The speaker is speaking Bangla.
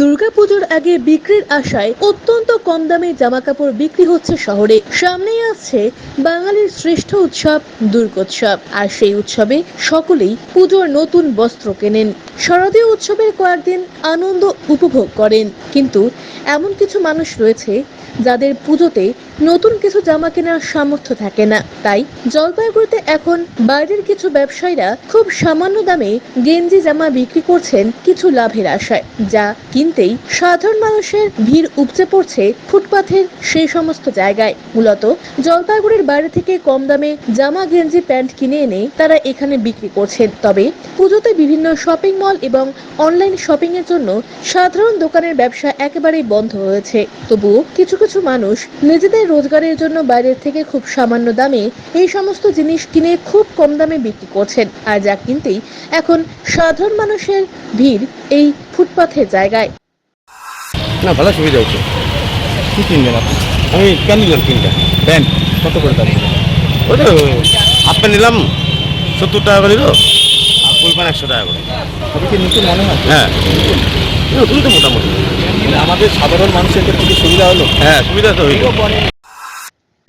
দুর্গাপুজোর আগে বিক্রির আশায় অত্যন্ত কম দামে জামাকাপড় বিক্রি হচ্ছে শহরে। সামনেই আসছে বাঙালির শ্রেষ্ঠ উৎসব, দুর্গোৎসব। আর সেই উৎসবে সকলেই পুজোর নতুন বস্ত্র কেনেন। শরদীয় উৎসবের কয়েকদিন আনন্দ উপভোগ করেন। কিন্তু এমন কিছু মানুষ রয়েছে যাদের পুজোতে নতুন কিছু জামা কেনার সামর্থ্য থাকে না। তাই জলপাইগুড়িতে এখন বাইরের কিছু ব্যবসায়ীরা খুব সামান্য দামে গেঞ্জি জামা বিক্রি করছেন কিছু লাভের আশায়, যা কিনতেই সাধারণ মানুষের ভিড় উপচে পড়ছে ফুটপাথের সেই সমস্ত জায়গায়। মূলত জলপাইগুড়ির বাইরে থেকে কম দামে জামা, গেঞ্জি, প্যান্ট কিনে এনে তারা এখানে বিক্রি করছেন। তবে পুজোতে বিভিন্ন শপিং মল এবং অনলাইন শপিং এর জন্য সাধারণ দোকানের ব্যবসা একেবারেই বন্ধ হয়েছে। তবুও কিছু কিছু মানুষ নিজেদের রোজগারের জন্য বাইরের থেকে খুব সামান্য দামে এই সমস্ত জিনিস কিনে খুব কম দামে বিক্রি করছেন আর যা কিনতেই এখন সাধারণ মানুষের ভিড় এই ফুটপাথের জায়গায়। না ভালো সুবিধা হচ্ছে। কি কিনবেন আপনি? আমি তিনটা প্যান্ট কত করে দাম ওই তো হাফ প্যান্ট নিলাম সত্তর টাকা করে নিল আর ফুল প্যান্ট একশো টাকা করে। সবই কি নতুন মনে হয়? হ্যাঁ। নতুন তো মোটামুটি। আমাদের সাধারণ মানুষের ক্ষেত্রে সুবিধা হলো? হ্যাঁ সুবিধা তো হইল